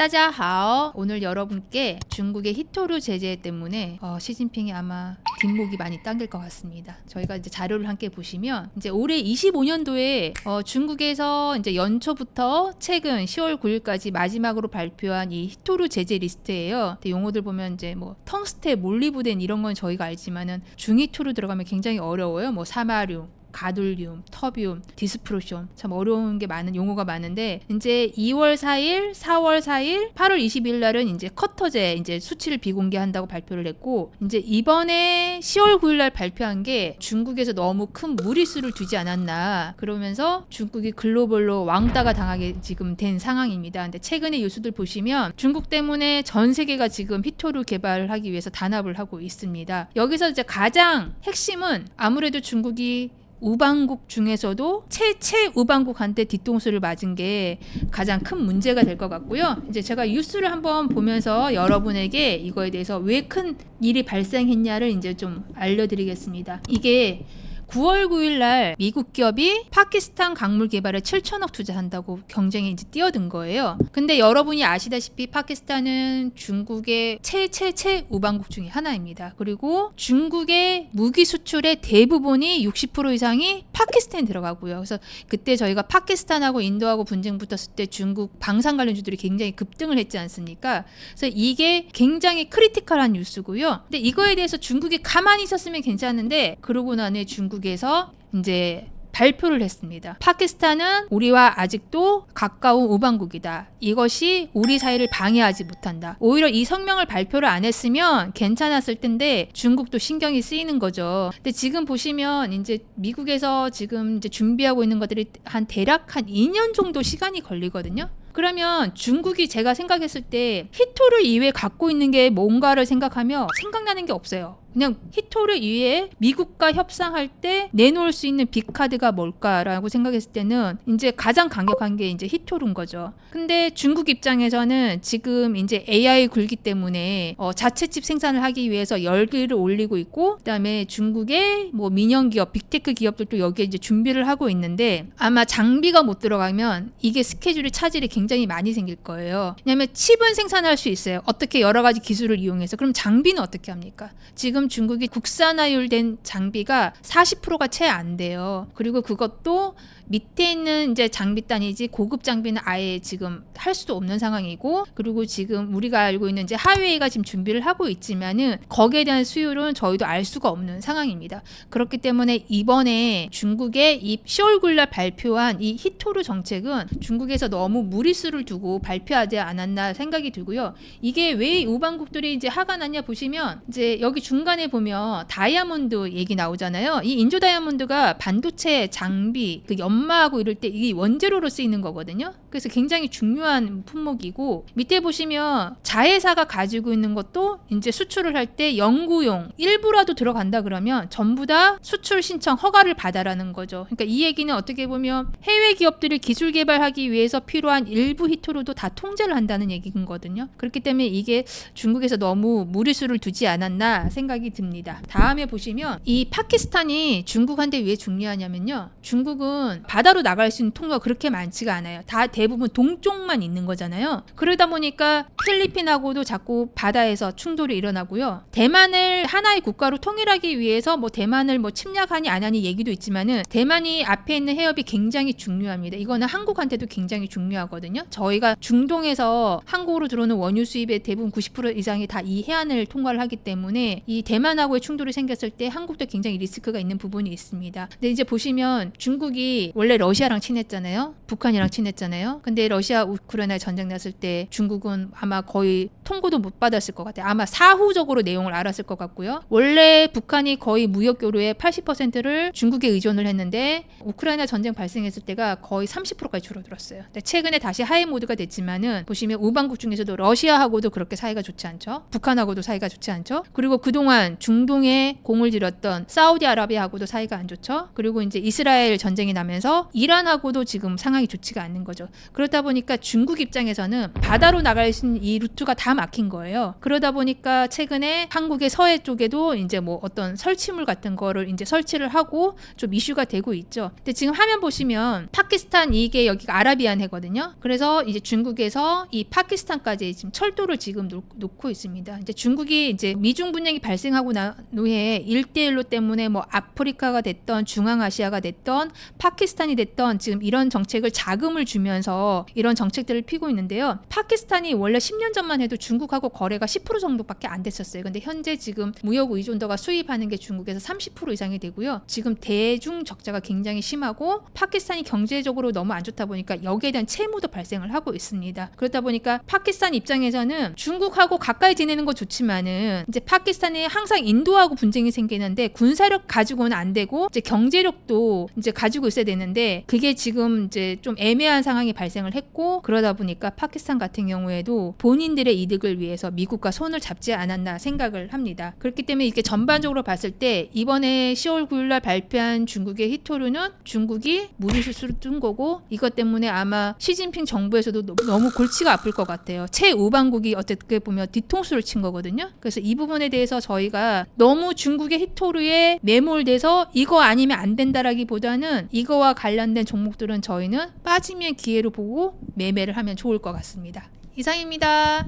따자하오. 오늘 여러분께 중국의 히토류 제재 때문에 어, 시진핑이 아마 뒷목이 많이 당길 것 같습니다. 저희가 이제 자료를 함께 보시면 이제 올해 25년도에 어, 중국에서 이제 연초부터 최근 10월 9일까지 마지막으로 발표한 이 히토류 제재 리스트예요. 용어들 보면 이제 뭐 텅스테, 몰리브덴 이런 건 저희가 알지만은 중히토류 들어가면 굉장히 어려워요. 뭐 사마륨, 가돌륨, 터비움, 디스프로시움 참 어려운 게 많은 용어가 많은데 이제 2월 4일, 4월 4일, 8월 20일 날은 이제 커터제 이제 수치를 비공개한다고 발표를 했고 이제 이번에 10월 9일 날 발표한 게 중국에서 너무 큰 무리수를 두지 않았나 그러면서 중국이 글로벌로 왕따가 당하게 지금 된 상황입니다. 근데 최근에 뉴스들 보시면 중국 때문에 전 세계가 지금 히토류 개발을 하기 위해서 단합을 하고 있습니다. 여기서 이제 가장 핵심은 아무래도 중국이 우방국 중에서도 최최 우방국한테 뒤통수를 맞은 게 가장 큰 문제가 될 것 같고요. 이제 제가 뉴스를 한번 보면서 여러분에게 이거에 대해서 왜 큰 일이 발생했냐를 이제 좀 알려드리겠습니다. 이게 9월 9일 날 미국 기업이 파키스탄 강물 개발에 7천억 투자한다고 경쟁에 이제 뛰어든 거예요. 근데 여러분이 아시다시피 파키스탄은 중국의 최최최 우방국 중에 하나입니다. 그리고 중국의 무기 수출의 대부분이 60% 이상이 파키스탄에 들어가고요. 그래서 그때 저희가 파키스탄하고 인도하고 분쟁 붙었을 때 중국 방산 관련주들이 굉장히 급등을 했지 않습니까? 그래서 이게 굉장히 크리티컬한 뉴스고요. 근데 이거에 대해서 중국이 가만히 있었으면 괜찮은데 그러고 나니 중국 에서 이제 발표를 했습니다. 파키스탄은 우리와 아직도 가까운 우방국이다. 이것이 우리 사이를 방해하지 못한다. 오히려 이 성명을 발표를 안 했으면 괜찮았을 텐데 중국도 신경이 쓰이는 거죠. 근데 지금 보시면 이제 미국에서 지금 이제 준비하고 있는 것들이 한 대략 한 2년 정도 시간이 걸리거든요. 그러면 중국이 제가 생각했을 때 히토를 이외에 갖고 있는 게 뭔가를 생각하며 생각나는 게 없어요. 그냥 히토를 이외에 미국과 협상할 때 내놓을 수 있는 빅카드가 뭘까라고 생각했을 때는 이제 가장 강력한 게 이제 히토른 거죠. 근데 중국 입장에서는 지금 이제 AI 굴기 때문에 어, 자체 칩 생산을 하기 위해서 열기를 올리고 있고 그다음에 중국의 뭐 민영 기업, 빅테크 기업들도 여기에 이제 준비를 하고 있는데 아마 장비가 못 들어가면 이게 스케줄이 차질이 굉장히 많이 생길 거예요. 왜냐하면 칩은 생산할 수 있어요. 어떻게 여러 가지 기술을 이용해서 그럼 장비는 어떻게 합니까? 지금 중국이 국산화율된 장비가 40%가 채 안 돼요. 그리고 그것도 밑에 있는 이제 장비 단위지 고급 장비는 아예 지금 할 수도 없는 상황이고 그리고 지금 우리가 알고 있는 이제 하웨이가 지금 준비를 하고 있지만은 거기에 대한 수율은 저희도 알 수가 없는 상황입니다. 그렇기 때문에 이번에 중국의 이 10월 9일 날 발표한 이 히토르 정책은 중국에서 너무 무리수를 두고 발표하지 않았나 생각이 들고요. 이게 왜 우방국들이 이제 화가 났냐 보시면 이제 여기 중간 에 보면 다이아몬드 얘기 나오잖아요. 이 인조 다이아몬드가 반도체 장비 그 연마하고 이럴 때 이 원재료로 쓰이는 거거든요. 그래서 굉장히 중요한 품목이고 밑에 보시면 자회사가 가지고 있는 것도 이제 수출을 할 때 연구용 일부라도 들어간다 그러면 전부 다 수출 신청 허가를 받아라는 거죠. 그러니까 이 얘기는 어떻게 보면 해외 기업들이 기술 개발하기 위해서 필요한 일부 히토로도 다 통제를 한다는 얘기거든요. 그렇기 때문에 이게 중국에서 너무 무리수를 두지 않았나 생각이 듭니다. 다음에 보시면 이 파키스탄이 중국한테 왜 중요하냐면요. 중국은 바다로 나갈 수 있는 통로가 그렇게 많지가 않아요. 다 대부분 동쪽만 있는 거잖아요. 그러다 보니까 필리핀하고도 자꾸 바다에서 충돌이 일어나고요. 대만을 하나의 국가로 통일하기 위해서 뭐 대만을 뭐 침략하니 안 하니 얘기도 있지만은 대만이 앞에 있는 해협이 굉장히 중요합니다. 이거는 한국한테도 굉장히 중요하거든요. 저희가 중동에서 한국으로 들어오는 원유 수입의 대부분 90% 이상이 다 이 해안을 통과를 하기 때문에 이 대만하고의 충돌이 생겼을 때 한국도 굉장히 리스크가 있는 부분이 있습니다. 근데 이제 보시면 중국이 원래 러시아랑 친했잖아요. 북한이랑 친했잖아요. 근데 러시아 우크라이나 전쟁 났을 때 중국은 아마 거의 통보도 못 받았을 것 같아요. 아마 사후적으로 내용을 알았을 것 같고요. 원래 북한이 거의 무역 교류의 80%를 중국에 의존을 했는데 우크라이나 전쟁 발생했을 때가 거의 30%까지 줄어들었어요. 근데 최근에 다시 하이 모드가 됐지만은 보시면 우방국 중에서도 러시아하고도 그렇게 사이가 좋지 않죠. 북한하고도 사이가 좋지 않죠. 그리고 그동안 중동에 공을 들였던 사우디아라비아하고도 사이가 안 좋죠. 그리고 이제 이스라엘 전쟁이 나면서 이란하고도 지금 상황이 좋지가 않는 거죠. 그러다 보니까 중국 입장에서는 바다로 나갈 수 있는 이 루트가 다 막힌 거예요. 그러다 보니까 최근에 한국의 서해 쪽에도 이제 뭐 어떤 설치물 같은 거를 이제 설치를 하고 좀 이슈가 되고 있죠. 근데 지금 화면 보시면 파키스탄 이게 여기가 아라비안 해거든요. 그래서 이제 중국에서 이 파키스탄까지 지금 철도를 지금 놓, 놓고 있습니다. 이제 중국이 이제 미중 분쟁이 발생 하고 난 후에 일대일로 때문에 뭐 아프리카가 됐던 중앙아시아가 됐던 파키스탄이 됐던 지금 이런 정책을 자금을 주면서 이런 정책들을 피고 있는데요. 파키스탄이 원래 10년 전만 해도 중국하고 거래가 10% 정도밖에 안 됐었어요. 근데 현재 지금 무역 의존도가 수입하는 게 중국에서 30% 이상이 되고요. 지금 대중 적자가 굉장히 심하고 파키스탄이 경제적으로 너무 안 좋다 보니까 여기에 대한 채무도 발생을 하고 있습니다. 그렇다 보니까 파키스탄 입장에서는 중국하고 가까이 지내는 거 좋지만은 이제 파키스탄이 항상 인도하고 분쟁이 생기는데 군사력 가지고는 안 되고 이제 경제력도 이제 가지고 있어야 되는데 그게 지금 이제 좀 애매한 상황이 발생을 했고 그러다 보니까 파키스탄 같은 경우에도 본인들의 이득을 위해서 미국과 손을 잡지 않았나 생각을 합니다. 그렇기 때문에 이렇게 전반적으로 봤을 때 이번에 10월 9일 날 발표한 중국의 히토르는 중국이 무리수수를 뜬 거고 이것 때문에 아마 시진핑 정부에서도 너무- 골치가 아플 것 같아요. 최우방국이 어떻게 보면 뒤통수를 친 거거든요. 그래서 이 부분에 대해서 저희가 너무 중국의 히토르에 매몰돼서 이거 아니면 안 된다라기보다는 이거와 관련된 종목들은 저희는 빠지면 기회로 보고 매매를 하면 좋을 것 같습니다. 이상입니다.